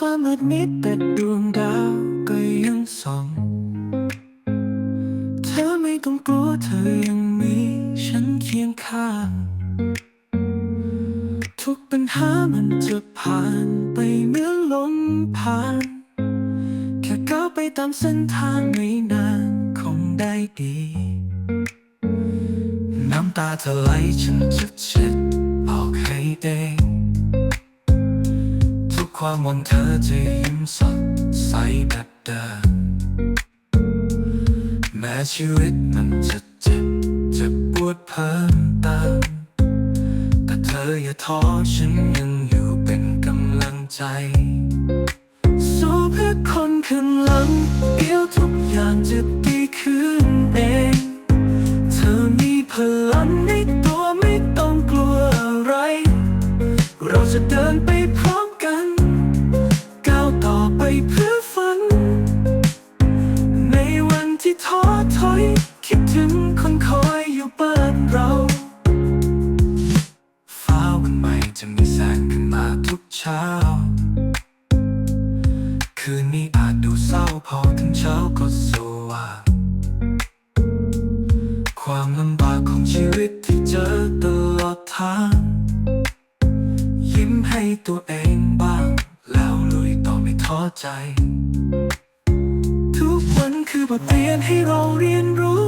ฟ้ามืดมิดแต่ดวงดาวก็ยังส่อง เธอไม่ต้องกลัวเธอยังมีฉันเคียงข้าง ทุกปัญหามันจะผ่านไปเหมื่อนลมผ่าน แค่ก้าวไปตามเส้นทางไม่นานคงได้ดี น้ำตาเธอไหลฉันจะเช็ดออกให้เด้ง ความหวังเธอจะยิ้มสดใสแบบเดิมแม้ชีวิตมันจะเจ็บจะปวดเพิ่มเติมแต่เธออย่าท้อฉันยังอยู่เป็นกำลังใจ สู้เพื่อคนข้างหลังเดี๋ยวทุกอย่างจะดีขึ้นเอง เธอมีพลังในตัวไม่ต้องกลัวอะไร เราจะเดินไปพร้อม ความลำบากของชีวิตที่เจอตลอดทาง ยิ้มให้ตัวเองบ้าง แล้วลุยต่อไม่ท้อใจ ทุกวันคือบทเรียนให้เราเรียนรู้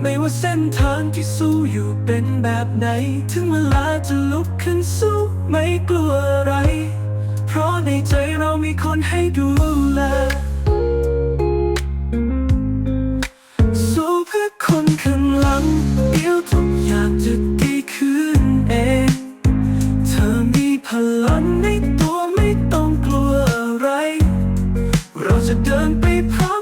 ไม่ว่าเส้นทางที่สู้อยู่เป็นแบบไหน ถึงเวลาจะลุกขึ้นสู้ไม่กลัวอะไร เพราะในใจเรามีคนให้ดูแล เราจะเดินไปพร้อม